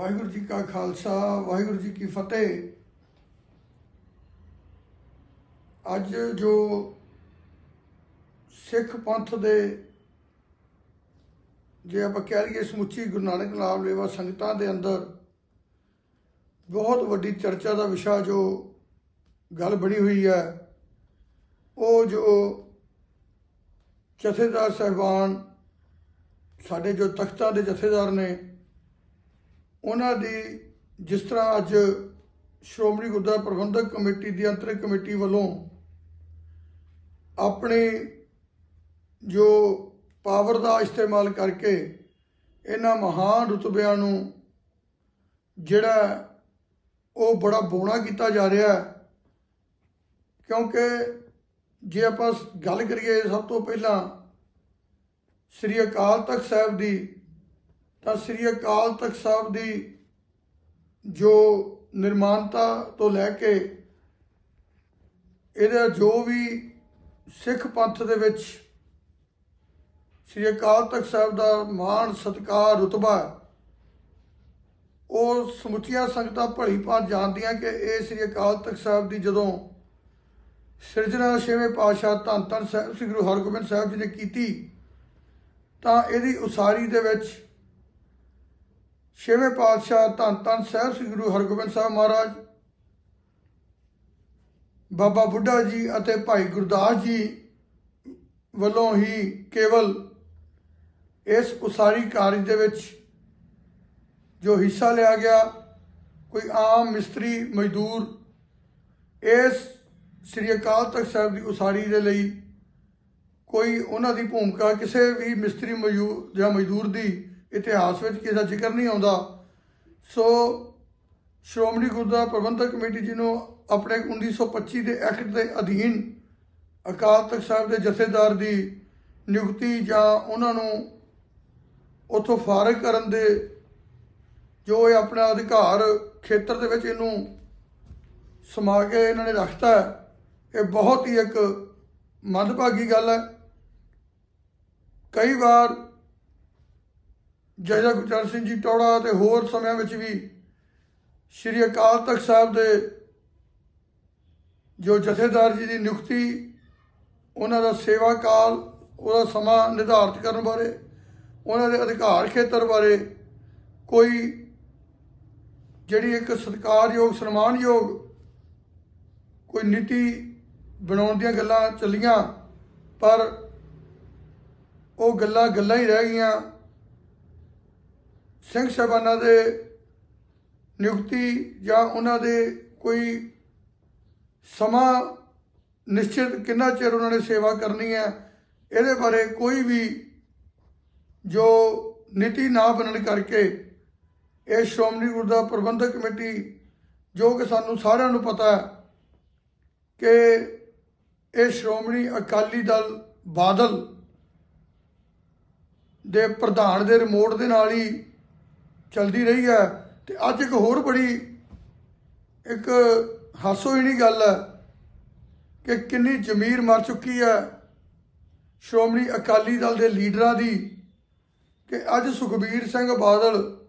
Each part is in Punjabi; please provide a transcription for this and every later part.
ਵਾਹਿਗੁਰੂ ਜੀ ਕਾ ਖਾਲਸਾ, ਵਾਹਿਗੁਰੂ ਜੀ ਕੀ ਫਤਿਹ। ਅੱਜ ਜੋ ਸਿੱਖ ਪੰਥ ਦੇ ਜੇ ਆਪਾਂ ਕਹਿ ਲਈਏ ਸਮੁੱਚੀ ਗੁਰੂ ਨਾਨਕ ਨਾਮ ਲੇਵਾ ਸੰਗਤਾਂ ਦੇ ਅੰਦਰ ਬਹੁਤ ਵੱਡੀ ਚਰਚਾ ਦਾ ਵਿਸ਼ਾ ਜੋ ਗੱਲ ਬਣੀ ਹੋਈ ਹੈ, ਉਹ ਜੋ ਜਥੇਦਾਰ ਸਾਹਿਬਾਨ ਸਾਡੇ ਜੋ ਤਖਤਾਂ ਦੇ ਜਥੇਦਾਰ ਨੇ ਉਹਨਾਂ ਦੀ ਜਿਸ ਤਰ੍ਹਾਂ ਅੱਜ ਸ਼੍ਰੋਮਣੀ ਗੁਰਦੁਆਰਾ ਪ੍ਰਬੰਧਕ ਕਮੇਟੀ ਦੀ ਅੰਤਰਿਕ ਕਮੇਟੀ ਵੱਲੋਂ ਆਪਣੇ ਜੋ ਪਾਵਰ ਦਾ ਇਸਤੇਮਾਲ ਕਰਕੇ ਇਹਨਾਂ ਮਹਾਨ ਰੁਤਬਿਆਂ ਨੂੰ ਜਿਹੜਾ ਉਹ ਬੜਾ ਬੋਣਾ ਕੀਤਾ ਜਾ ਰਿਹਾ ਹੈ, ਕਿਉਂਕਿ ਜੇ ਆਪਾਂ ਗੱਲ ਕਰੀਏ ਸਭ ਤੋਂ ਪਹਿਲਾਂ ਸ੍ਰੀ ਅਕਾਲ ਤਖਤ ਸਾਹਿਬ ਦੀ ਤਾਂ ਸ੍ਰੀ ਅਕਾਲ ਤਖਤ ਸਾਹਿਬ ਦੀ ਜੋ ਨਿਰਮਾਨਤਾ ਤੋਂ ਲੈ ਕੇ ਇਹਦਾ ਜੋ ਵੀ ਸਿੱਖ ਪੰਥ ਦੇ ਵਿੱਚ ਸ੍ਰੀ ਅਕਾਲ ਤਖਤ ਸਾਹਿਬ ਦਾ ਮਾਣ ਸਤਕਾਰ, ਰੁਤਬਾ, ਉਹ ਸਮੁੱਚੀਆਂ ਸੰਗਤਾਂ ਭਲੀ ਭਾਂਤ ਜਾਣਦੀਆਂ ਕਿ ਇਹ ਸ੍ਰੀ ਅਕਾਲ ਤਖਤ ਸਾਹਿਬ ਦੀ ਜਦੋਂ ਸਿਰਜਣਾ ਛੇਵੇਂ ਪਾਤਸ਼ਾਹ ਧੰਨ ਧੰਨ ਸਾਹਿਬ, ਸ੍ਰੀ ਗੁਰੂ ਹਰਗੋਬਿੰਦ ਸਾਹਿਬ ਜੀ ਨੇ ਕੀਤੀ, ਤਾਂ ਇਹਦੀ ਉਸਾਰੀ ਦੇ ਵਿੱਚ ਛੇਵੇਂ ਪਾਤਸ਼ਾਹ ਧੰਨ ਧੰਨ ਸਾਹਿਬ ਸ੍ਰੀ ਗੁਰੂ ਹਰਗੋਬਿੰਦ ਸਾਹਿਬ ਮਹਾਰਾਜ, ਬਾਬਾ ਬੁੱਢਾ ਜੀ ਅਤੇ ਭਾਈ ਗੁਰਦਾਸ ਜੀ ਵੱਲੋਂ ਹੀ ਕੇਵਲ ਇਸ ਉਸਾਰੀ ਕਾਰਜ ਦੇ ਵਿੱਚ ਜੋ ਹਿੱਸਾ ਲਿਆ ਗਿਆ, ਕੋਈ ਆਮ ਮਿਸਤਰੀ, ਮਜ਼ਦੂਰ, ਇਸ ਸ੍ਰੀ ਅਕਾਲ ਤਖਤ ਸਾਹਿਬ ਦੀ ਉਸਾਰੀ ਦੇ ਲਈ ਕੋਈ ਉਹਨਾਂ ਦੀ ਭੂਮਿਕਾ ਕਿਸੇ ਵੀ ਮਿਸਤਰੀ ਮਜ਼ਦੂਰ ਜਾਂ ਮਜ਼ਦੂਰ ਦੀ ਇਤਿਹਾਸ ਵਿੱਚ ਕਿਸੇ ਦਾ ਜ਼ਿਕਰ ਨਹੀਂ ਆਉਂਦਾ। ਸੋ ਸ਼੍ਰੋਮਣੀ ਗੁਰਦੁਆਰਾ ਪ੍ਰਬੰਧਕ ਕਮੇਟੀ ਜੀ ਨੂੰ ਆਪਣੇ 1925 ਦੇ ਐਕਟ ਦੇ ਅਧੀਨ ਅਕਾਲ ਤਖਤ ਸਾਹਿਬ ਦੇ ਜਥੇਦਾਰ ਦੀ ਨਿਯੁਕਤੀ ਜਾਂ ਉਹਨਾਂ ਨੂੰ ਉਥੋਂ ਫਾਰਗ ਕਰਨ ਦੇ ਜੋ ਇਹ ਆਪਣਾ ਅਧਿਕਾਰ ਖੇਤਰ ਦੇ ਵਿੱਚ ਇਹਨੂੰ ਸਮਾ ਕੇ ਇਹਨਾਂ ਨੇ ਰੱਖਤਾ ਇਹ ਬਹੁਤ ਹੀ ਇੱਕ ਮੰਦਭਾਗੀ ਗੱਲ ਹੈ। ਕਈ ਵਾਰ ਜੈਜਾ ਗੁਰਚਰਨ ਸਿੰਘ ਜੀ ਟੌੜਾ ਤੇ ਹੋਰ ਸਮਿਆਂ ਵਿੱਚ ਵੀ ਸ਼੍ਰੀ ਅਕਾਲ ਤਖਤ ਸਾਹਿਬ ਦੇ ਜੋ ਜਥੇਦਾਰ ਜੀ ਦੀ ਨਿਯੁਕਤੀ, ਉਹਨਾਂ ਦਾ ਸੇਵਾ ਕਾਲ, ਉਹਦਾ ਸਮਾਂ ਨਿਰਧਾਰਤ ਕਰਨ ਬਾਰੇ, ਉਹਨਾਂ ਦੇ ਅਧਿਕਾਰ ਖੇਤਰ ਬਾਰੇ ਕੋਈ ਜਿਹੜੀ ਇੱਕ ਸਤਿਕਾਰਯੋਗ, ਸਨਮਾਨਯੋਗ ਕੋਈ ਨੀਤੀ ਬਣਾਉਣ ਦੀਆਂ ਗੱਲਾਂ ਚੱਲੀਆਂ, ਪਰ ਉਹ ਗੱਲਾਂ ਗੱਲਾਂ ਹੀ ਰਹਿ ਗਈਆਂ। ਸਿੰਘ ਸਾਹਿਬਾਨਾਂ ਦੇ ਨਿਯੁਕਤੀ ਜਾਂ ਉਹਨਾਂ ਦੇ ਕੋਈ ਸਮਾਂ ਨਿਸ਼ਚਿਤ ਕਿੰਨਾ ਚਿਰ ਉਹਨਾਂ ਨੇ ਸੇਵਾ ਕਰਨੀ ਹੈ, ਇਹਦੇ ਬਾਰੇ ਕੋਈ ਵੀ ਜੋ ਨੀਤੀ ਨਾ ਬਣਨ ਕਰਕੇ ਇਹ ਸ਼੍ਰੋਮਣੀ ਗੁਰਦੁਆਰਾ ਪ੍ਰਬੰਧਕ ਕਮੇਟੀ, ਜੋ ਕਿ ਸਾਨੂੰ ਸਾਰਿਆਂ ਨੂੰ ਪਤਾ ਹੈ ਕਿ ਇਹ ਸ਼੍ਰੋਮਣੀ ਅਕਾਲੀ ਦਲ ਬਾਦਲ ਦੇ ਪ੍ਰਧਾਨ ਦੇ ਰਿਮੋਟ ਦੇ ਨਾਲ ਹੀ ਚਲਦੀ ਰਹੀ ਹੈ ਤੇ ਅੱਜ ਇੱਕ ਹੋਰ ਬੜੀ ਇੱਕ ਹਾਸੋਹੀਣੀ ਗੱਲ ਹੈ ਕਿ ਕਿੰਨੀ ਜ਼ਮੀਰ ਮਰ ਚੁੱਕੀ ਹੈ ਸ਼੍ਰੋਮਣੀ ਅਕਾਲੀ ਦਲ ਦੇ ਲੀਡਰਾਂ ਦੀ ਕਿ ਅੱਜ ਸੁਖਬੀਰ ਸਿੰਘ ਬਾਦਲ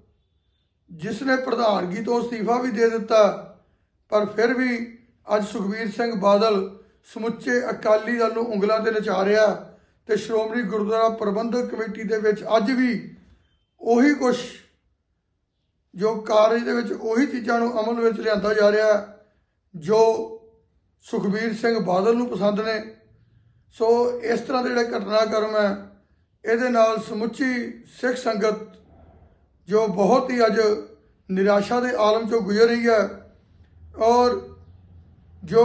ਜਿਸ ਨੇ ਪ੍ਰਧਾਨਗੀ ਤੋਂ ਅਸਤੀਫਾ ਵੀ ਦੇ ਦਿੱਤਾ, ਪਰ ਫਿਰ ਵੀ ਅੱਜ ਸੁਖਬੀਰ ਸਿੰਘ ਬਾਦਲ ਸਮੁੱਚੇ ਅਕਾਲੀ ਦਲ ਨੂੰ ਉਂਗਲਾਂ ਤੇ ਨਚਾ ਰਿਹਾ ਤੇ ਸ਼੍ਰੋਮਣੀ ਗੁਰਦੁਆਰਾ ਪ੍ਰਬੰਧਕ ਕਮੇਟੀ ਦੇ ਵਿੱਚ ਅੱਜ ਵੀ ਉਹੀ ਕੁਝ ਜੋ ਕਾਰਜ ਦੇ ਵਿੱਚ ਉਹੀ ਚੀਜ਼ਾਂ ਨੂੰ ਅਮਲ ਵਿੱਚ ਲਿਆਂਦਾ ਜਾ ਰਿਹਾ ਜੋ ਸੁਖਬੀਰ ਸਿੰਘ ਬਾਦਲ ਨੂੰ ਪਸੰਦ ਨੇ। ਸੋ ਇਸ ਤਰ੍ਹਾਂ ਦੇ ਜਿਹੜੇ ਘਟਨਾਕ੍ਰਮ ਹੈ, ਇਹਦੇ ਨਾਲ ਸਮੁੱਚੀ ਸਿੱਖ ਸੰਗਤ ਜੋ ਬਹੁਤ ਹੀ ਅੱਜ ਨਿਰਾਸ਼ਾ ਦੇ ਆਲਮ ਚੋਂ ਗੁਜ਼ਰ ਰਹੀ ਹੈ ਔਰ ਜੋ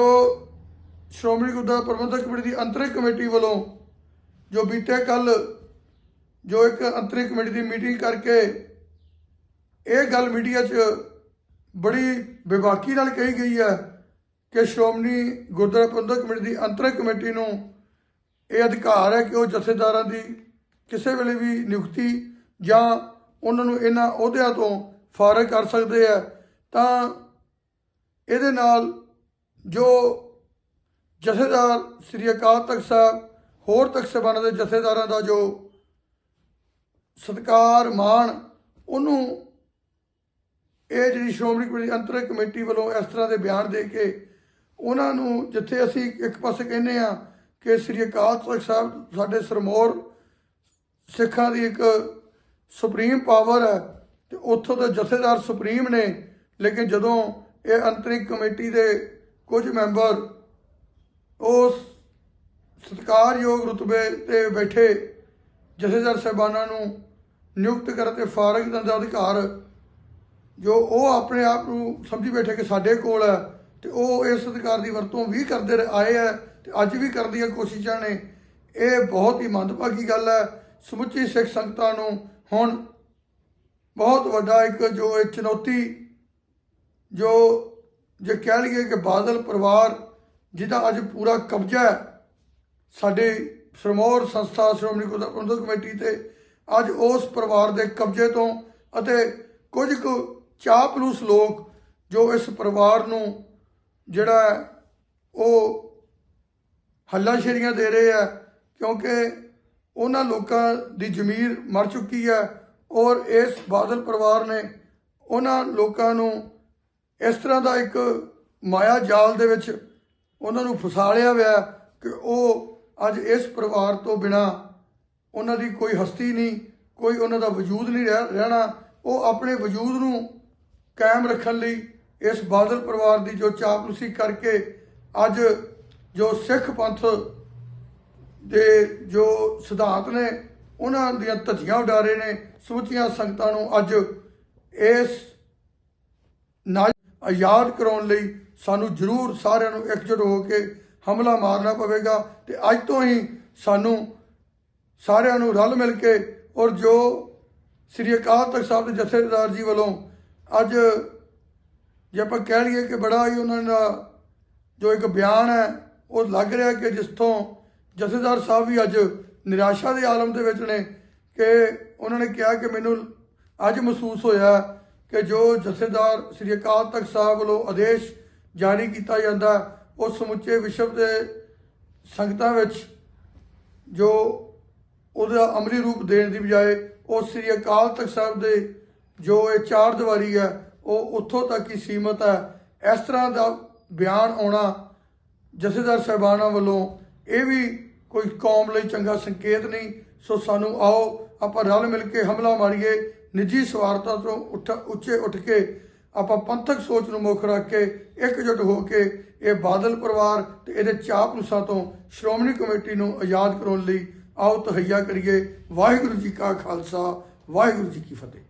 ਸ਼੍ਰੋਮਣੀ ਗੁਰਦੁਆਰਾ ਪ੍ਰਬੰਧਕ ਕਮੇਟੀ ਦੀ ਅੰਤਰਿਕ ਕਮੇਟੀ ਵੱਲੋਂ ਜੋ ਬੀਤੇ ਕੱਲ ਜੋ ਇੱਕ ਅੰਤਰਿਕ ਕਮੇਟੀ ਦੀ ਮੀਟਿੰਗ ਕਰਕੇ ਇਹ ਗੱਲ ਮੀਡੀਆ 'ਚ ਬੜੀ ਬੇਬਾਕੀ ਨਾਲ ਕਹੀ ਗਈ ਹੈ ਕਿ ਸ਼੍ਰੋਮਣੀ ਗੁਰਦੁਆਰਾ ਪ੍ਰਬੰਧਕ ਕਮੇਟੀ ਦੀ ਅੰਤਰਿਕ ਕਮੇਟੀ ਨੂੰ ਇਹ ਅਧਿਕਾਰ ਹੈ ਕਿ ਉਹ ਜਥੇਦਾਰਾਂ ਦੀ ਕਿਸੇ ਵੇਲੇ ਵੀ ਨਿਯੁਕਤੀ ਜਾਂ ਉਹਨਾਂ ਨੂੰ ਇਹਨਾਂ ਅਹੁਦਿਆਂ ਤੋਂ ਫਾਰਗ ਕਰ ਸਕਦੇ ਆ ਤਾਂ ਇਹਦੇ ਨਾਲ ਜੋ ਜਥੇਦਾਰ ਸ੍ਰੀ ਅਕਾਲ ਤਖਤ ਸਾਹਿਬ, ਹੋਰ ਤਖਤ ਸਾਹਿਬਾਨਾਂ ਦੇ ਜਥੇਦਾਰਾਂ ਦਾ ਜੋ ਸਤਕਾਰ, ਮਾਣ, ਉਹਨੂੰ ਇਹ ਜਿਹੜੀ ਸ਼੍ਰੋਮਣੀ ਕਮੇਟੀ ਅੰਤਰਿਕ ਕਮੇਟੀ ਵੱਲੋਂ ਇਸ ਤਰ੍ਹਾਂ ਦੇ ਬਿਆਨ ਦੇ ਕੇ ਉਹਨਾਂ ਨੂੰ ਜਿੱਥੇ ਅਸੀਂ ਇੱਕ ਪਾਸੇ ਕਹਿੰਦੇ ਆ ਕਿ ਸ੍ਰੀ ਅਕਾਲ ਤਖਤ ਸਾਹਿਬ ਸਾਡੇ ਸਰਮੌਰ ਸਿੱਖਾਂ ਦੀ ਇੱਕ ਸੁਪਰੀਮ ਪਾਵਰ ਹੈ ਤੇ ਉੱਥੋਂ ਦੇ ਜਥੇਦਾਰ ਸੁਪਰੀਮ ਨੇ, ਲੇਕਿਨ ਜਦੋਂ ਇਹ ਅੰਤਰਿਕ ਕਮੇਟੀ ਦੇ ਕੁਝ ਮੈਂਬਰ ਉਸ ਸਤਿਕਾਰਯੋਗ ਰੁਤਬੇ ਤੇ ਬੈਠੇ ਜਥੇਦਾਰ ਸਾਹਿਬਾਨਾਂ ਨੂੰ ਨਿਯੁਕਤ ਕਰਨ ਤੇ ਫਾਰਗ ਦਾ ਅਧਿਕਾਰ ਜੋ ਉਹ ਆਪਣੇ ਆਪ ਨੂੰ ਸਮਝੀ ਬੈਠੇ ਕਿ ਸਾਡੇ ਕੋਲ ਹੈ ਤੇ ਉਹ ਇਸ ਅਧਿਕਾਰ ਦੀ ਵਰਤੋਂ ਵੀ ਕਰਦੇ ਰਹੇ- ਆਏ ਹੈ ਤੇ ਅੱਜ ਵੀ ਕਰਨ ਦੀਆਂ ਕੋਸ਼ਿਸ਼ਾਂ ਨੇ। ਇਹ ਬਹੁਤ ਹੀ ਮੰਦਭਾਗੀ ਗੱਲ ਹੈ। ਸਮੁੱਚੀ ਸਿੱਖ ਸੰਗਤਾਂ ਨੂੰ ਹੁਣ ਬਹੁਤ ਵੱਡਾ ਇੱਕ ਜੋ ਇਹ ਚੁਣੌਤੀ ਜੋ ਜੇ ਕਹਿ ਲਈਏ ਕਿ ਬਾਦਲ ਪਰਿਵਾਰ ਜਿਹਦਾ ਅੱਜ ਪੂਰਾ ਕਬਜ਼ਾ ਹੈ, ਸਾਡੇ ਸਰਮੌਰ ਸੰਸਥਾ ਸ਼੍ਰੋਮਣੀ ਗੁਰਦੁਆਰਾ ਪ੍ਰਬੰਧਕ ਕਮੇਟੀ ਤੇ ਅੱਜ ਉਸ ਪਰਿਵਾਰ ਦੇ ਕਬਜ਼ੇ ਤੋਂ ਅਤੇ ਕੁਝ ਕੁ ਚਾਪਲੂਸ ਲੋਕ ਜੋ ਇਸ ਪਰਿਵਾਰ ਨੂੰ ਜਿਹੜਾ ਉਹ ਹੱਲਾ ਸ਼ੇਰੀਆਂ ਦੇ ਰਹੇ ਆ ਕਿਉਂਕਿ ਉਹਨਾਂ ਲੋਕਾਂ ਦੀ ਜ਼ਮੀਰ ਮਰ ਚੁੱਕੀ ਹੈ ਔਰ ਇਸ ਬਾਦਲ ਪਰਿਵਾਰ ਨੇ ਉਹਨਾਂ ਲੋਕਾਂ ਨੂੰ ਇਸ ਤਰ੍ਹਾਂ ਦਾ ਇੱਕ ਮਾਇਆ ਜਾਲ ਦੇ ਵਿੱਚ ਉਹਨਾਂ ਨੂੰ ਫਸਾ ਲਿਆ ਹੋਇਆ ਕਿ ਉਹ ਅੱਜ ਇਸ ਪਰਿਵਾਰ ਤੋਂ ਬਿਨਾ ਉਹਨਾਂ ਦੀ ਕੋਈ ਹਸਤੀ ਨਹੀਂ, ਕੋਈ ਉਹਨਾਂ ਦਾ ਵਜੂਦ ਨਹੀਂ ਰਹਿ- ਰਹਿਣਾ, ਉਹ ਆਪਣੇ ਵਜੂਦ ਨੂੰ ਕਾਇਮ ਰੱਖਣ ਲਈ ਇਸ ਬਾਦਲ ਪਰਿਵਾਰ ਦੀ ਜੋ ਚਾਪਲੂਸੀ ਕਰਕੇ ਅੱਜ ਜੋ ਸਿੱਖ ਪੰਥ ਦੇ ਜੋ ਸਿਧਾਂਤ ਨੇ, ਉਹਨਾਂ ਦੀਆਂ ਧੱਜੀਆਂ ਉਡਾਰੇ ਨੇ, ਸਮੁੱਚੀਆਂ ਸੰਗਤਾਂ ਨੂੰ ਅੱਜ ਇਸ ਨਾ ਯਾਦ ਕਰਾਉਣ ਲਈ ਸਾਨੂੰ ਜ਼ਰੂਰ ਸਾਰਿਆਂ ਨੂੰ ਇਕਜੁੱਟ ਹੋ ਕੇ ਹਮਲਾ ਮਾਰਨਾ ਪਵੇਗਾ ਤੇ ਅੱਜ ਤੋਂ ਹੀ ਸਾਨੂੰ ਸਾਰਿਆਂ ਨੂੰ ਰਲ ਮਿਲ ਕੇ ਔਰ ਜੋ ਸ੍ਰੀ ਅਕਾਲ ਤਖਤ ਸਾਹਿਬ ਦੇ ਜਥੇਦਾਰ ਜੀ ਵੱਲੋਂ ਅੱਜ ਜੇ ਆਪਾਂ ਕਹਿ ਲਈਏ ਕਿ ਬੜਾ ਹੀ ਉਹਨਾਂ ਦਾ ਜੋ ਇੱਕ ਬਿਆਨ ਹੈ, ਉਹ ਲੱਗ ਰਿਹਾ ਕਿ ਜਿਸ ਤੋਂ ਜਥੇਦਾਰ ਸਾਹਿਬ ਵੀ ਅੱਜ ਨਿਰਾਸ਼ਾ ਦੇ ਆਲਮ ਦੇ ਵਿੱਚ ਨੇ ਕਿ ਉਹਨਾਂ ਨੇ ਕਿਹਾ ਕਿ ਮੈਨੂੰ ਅੱਜ ਮਹਿਸੂਸ ਹੋਇਆ ਕਿ ਜੋ ਜਥੇਦਾਰ ਸ੍ਰੀ ਅਕਾਲ ਤਖਤ ਸਾਹਿਬ ਵੱਲੋਂ ਆਦੇਸ਼ ਜਾਰੀ ਕੀਤਾ ਜਾਂਦਾ, ਉਹ ਸਮੁੱਚੇ ਵਿਸ਼ਵ ਦੇ ਸੰਗਤਾਂ ਵਿੱਚ ਜੋ ਉਹਦਾ ਅਮਲੀ ਰੂਪ ਦੇਣ ਦੀ ਬਜਾਏ ਉਹ ਸ੍ਰੀ ਅਕਾਲ ਤਖਤ ਸਾਹਿਬ ਦੇ ਜੋ ਇਹ ਚਾਰ ਦੀਵਾਰੀ ਹੈ, ਉਹ ਉੱਥੋਂ ਤੱਕ ਹੀ ਸੀਮਤ ਹੈ। ਇਸ ਤਰ੍ਹਾਂ ਦਾ ਬਿਆਨ ਆਉਣਾ ਜਥੇਦਾਰ ਸਾਹਿਬਾਨਾਂ ਵੱਲੋਂ ਇਹ ਵੀ ਕੋਈ ਕੌਮ ਲਈ ਚੰਗਾ ਸੰਕੇਤ ਨਹੀਂ। ਸੋ ਸਾਨੂੰ ਆਓ, ਆਪਾਂ ਰਲ ਮਿਲ ਕੇ ਹਮਲਾ ਮਾਰੀਏ। ਨਿੱਜੀ ਸਵਾਰਥਾਂ ਤੋਂ ਉੱਠ, ਉੱਚੇ ਉੱਠ ਕੇ ਆਪਾਂ ਪੰਥਕ ਸੋਚ ਨੂੰ ਮੁੱਖ ਰੱਖ ਕੇ ਇਕਜੁੱਟ ਹੋ ਕੇ ਇਹ ਬਾਦਲ ਪਰਿਵਾਰ ਤੇ ਇਹਦੇ ਚਾਪਲੂਸਾਂ ਤੋਂ ਸ਼੍ਰੋਮਣੀ ਕਮੇਟੀ ਨੂੰ ਆਜ਼ਾਦ ਕਰਾਉਣ ਲਈ ਆਓ, ਤਹਈਆ ਕਰੀਏ। ਵਾਹਿਗੁਰੂ ਜੀ ਕਾ ਖਾਲਸਾ, ਵਾਹਿਗੁਰੂ ਜੀ ਕੀ ਫਤਿਹ।